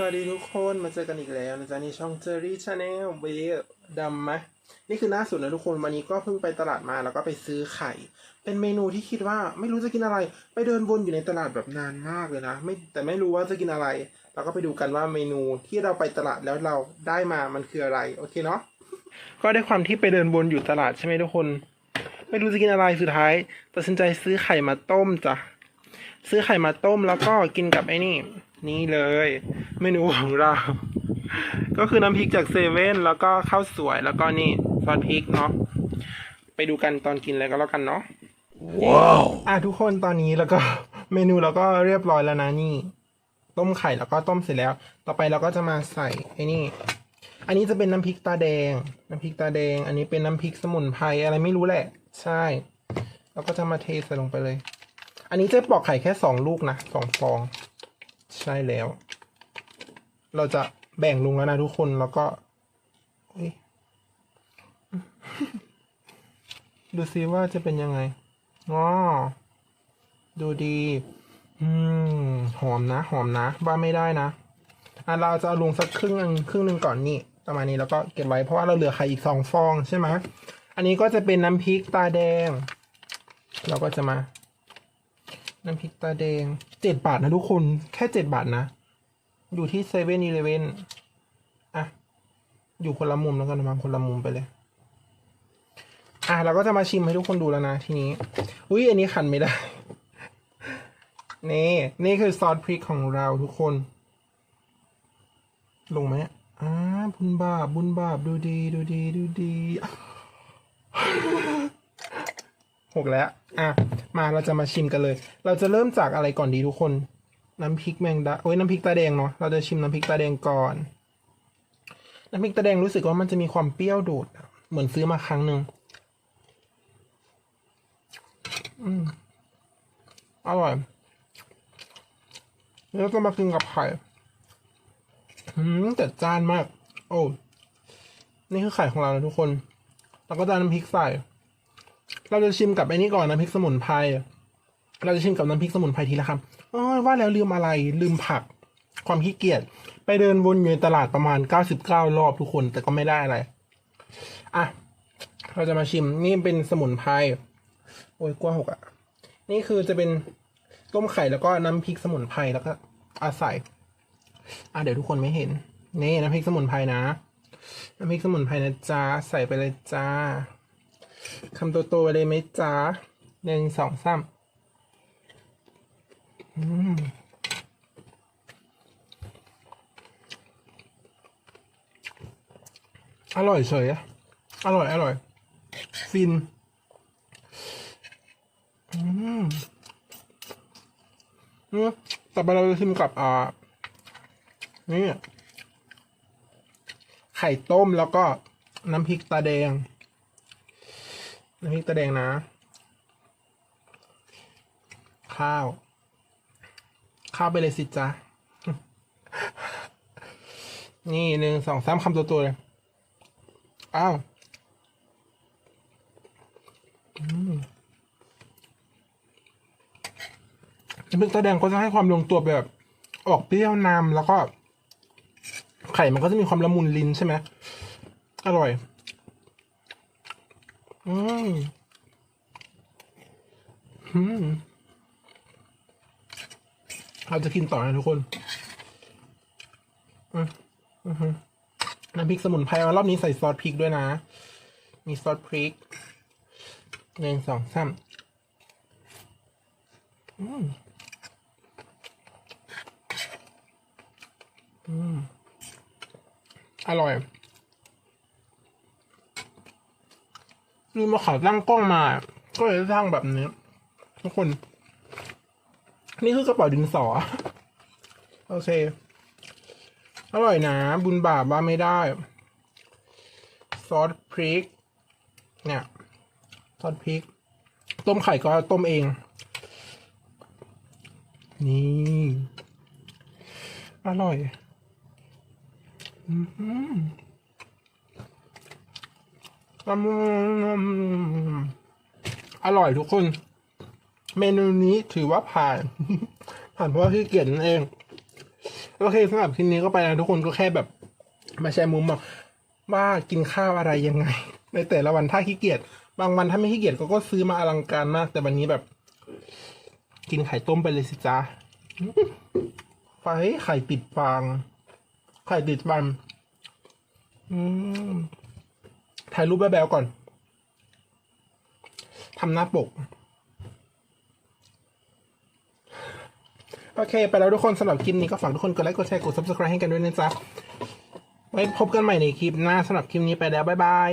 สวัสดีทุกคนมาเจอกันอีกแล้วนะจ๊ะนี่ช่องเจอรี่ชาแนลเบดำไหมนี่คือหน้าสุดนะทุกคนวันนี้ก็เพิ่งไปตลาดมาแล้วก็ไปซื้อไข่ เป็นเมนูที่คิดว่าไม่รู้จะกินอะไร ไปเดินวนอยู่ในตลาดแบบนานมากเลยนะไม่แต่ไม่รู้ว่าจะกินอะไร เราก็ไปดูกันว่าเมนูที่เราไปตลาดแล้วเราได้มามันคืออะไรโอเคเนาะก็ได้ความที่ไปเดินวนอยู่ตลาดใช่ไหมทุกคน ไม่รู้จะกินอะไรสุดท้ายตัดสินใจซื้อไข่มาต้มจ้ะซื้อไข่มาต้มแล้วก็กินกับไอ้นี่ นี่เลย เมนูของเรา ก็คือน้ำพริกจากเซเว่นแล้วก็ข้าวสวยแล้วก็นี่ซอสพริกเนาะไปดูกันตอนกินเลยก็แล้วกันเนาะว้าวอะทุกคนตอนนี้แล้วก็เมนูเราก็เรียบร้อยแล้วนะนี่ ต้มไข่แล้วก็ต้มเสร็จแล้ว ต่อไปเราก็จะมาใส่ไอ้นี่ อันนี้จะเป็นน้ำพริกตาแดง น้ำพริกตาแดง อันนี้เป็นน้ำพริกสมุนไพรอะไรไม่รู้แหละ ใช่เราก็จะมาเทใส่ลงไปเลย อันนี้เจ๊ปอกไข่แค่สองลูกนะสองฟอง ใช่แล้ว เราจะแบ่งลงแล้วนะทุกคนแล้วก็ดูซิว่าจะเป็นยังไงอ๋อดูดี อืม หอมนะ หอมนะ ว่าไม่ได้นะ อะเราจะเอาลงสักครึ่งนึงครึ่งหนึ่งก่อนนี่ประมาณนี้แล้วก็เก็บไว้เพราะว่าเราเหลือไข่อีกสองฟองใช่ไหมอันนี้ก็จะเป็นน้ำพริกตาแดง เราก็จะมา น้ำพริกตาแดงเจ็ดบาทนะทุกคน แค่เจ็ดบาทนะ อยู่ที่เซเว่นอีเลเว่นอะ อยู่คนละมุมแล้วกันวาคนละมุมไปเลย อะเราก็จะมาชิมให้ทุกคนดูแล้วนะทีนี้ อุ้ยอันนี้ขันไม่ได้ นี่นี่คือซอสพริกของเราทุกคน ลงไหมอ่าบุญบาปบุญบาปดูดีดูดีดูดี หกแล้ว อะ มาเราจะมาชิมกันเลย เราจะเริ่มจากอะไรก่อนดีทุกคน น้ำพริกแมงดาโอ้ยน้ำพริกตาแดงเนาะ เราจะชิมน้ำพริกตาแดงก่อน น้ำพริกตาแดงรู้สึกว่ามันจะมีความเปรี้ยวโดด เหมือนซื้อมาครั้งหนึ่งอืมอร่อย แล้วก็มากินกับไข่อืมแต่จานมาก โอ้ นี่คือไข่ของเรานะทุกคน แล้วก็จะน้ำพริกใส่ เราจะชิมกับไอ้นี่ก่อนน้ำพริกสมุนไพร เราจะชิมกับน้ำพริกสมุนไพรทีละคำอ๋อว่าแล้วลืมอะไร ลืมผัก ความขี้เกียจ ไปเดินวนอยู่ในตลาดประมาณเก้าสิบเก้ารอบทุกคน แต่ก็ไม่ได้อะไร อะ เราจะมาชิม นี่เป็นสมุนไพร โอ้ยกว้าหกอะ นี่คือจะเป็นต้มไข่แล้วก็น้ำพริกสมุนไพรแล้วก็อาใส่อะเดี๋ยวทุกคนไม่เห็น นี่น้ำพริกสมุนไพรนะ น้ำพริกสมุนไพรนะจ๊ะใส่ไปเลยจ้า คำโตๆเลยไหมจ๊ะหนึ่งสองสามอืมอร่อยเฉยอะอร่อย อร่อย ฟิน อืมอืมต่อไปเราจะชิมกับอ่านี่ไข่ต้มแล้วก็น้ำพริกตาแดง น้ำพริกตาแดงนะ ข้าว ข้าวไปเลยสิจ๊ะ นี่หนึ่งสองสามคำตัวๆเลย อ้าวน้ำพริกตาแดงก็จะให้ความลงตัวแบบ ออกเปรี้ยวนำแล้วก็ ไข่มันก็จะมีความละมุนลิ้นใช่ไหมอร่อย อืมอืมเราจะกินต่อนะทุกคนอือหึน้ำพริกสมุนไพรรอบนี้ใส่ซอสพริกด้วยนะ มีซอสพริกหนึ่งสองสามอืมอืมอร่อย ลืมมาขอตั้งกล้องมา ก็เลยสร้างแบบนี้ทุกคน นี่คือกระเป๋าดินสอ โอเค อร่อยนะ บุญบาปว่าไม่ได้ ซอสพริก เนี่ย ซอสพริก ต้มไข่ก็ต้มเอง นี่ อร่อย อืม อร่อยทุกคน เมนูนี้ถือว่าผ่าน ผ่านเพราะว่าขี้เกียจนั่นเอง โอเคสำหรับคลิปนี้ก็ไปแล้วทุกคนก็แค่แบบ มาแชร์มุมบอกว่ากินข้าวอะไรยังไง ในแต่ละวันถ้าขี้เกียจบางวันถ้าไม่ขี้เกียจก็ก็ซื้อมาอลังการมาก แต่วันนี้แบบ กินไข่ต้มไปเลยสิจ้าไฟไข่ติดฟาง ไข่ติดฟันอืม ถ่ายรูปแบ๊วๆก่อนทำหน้าปก โอเค ไปแล้วทุกคนสำหรับคลิปนี้ก็ฝากทุกคนกดไลค์กดแชร์กด subscribe ให้กันด้วยนะจ๊ะไว้พบกันใหม่ในคลิปหน้าสำหรับคลิปนี้ไปแล้ว บ๊ายบาย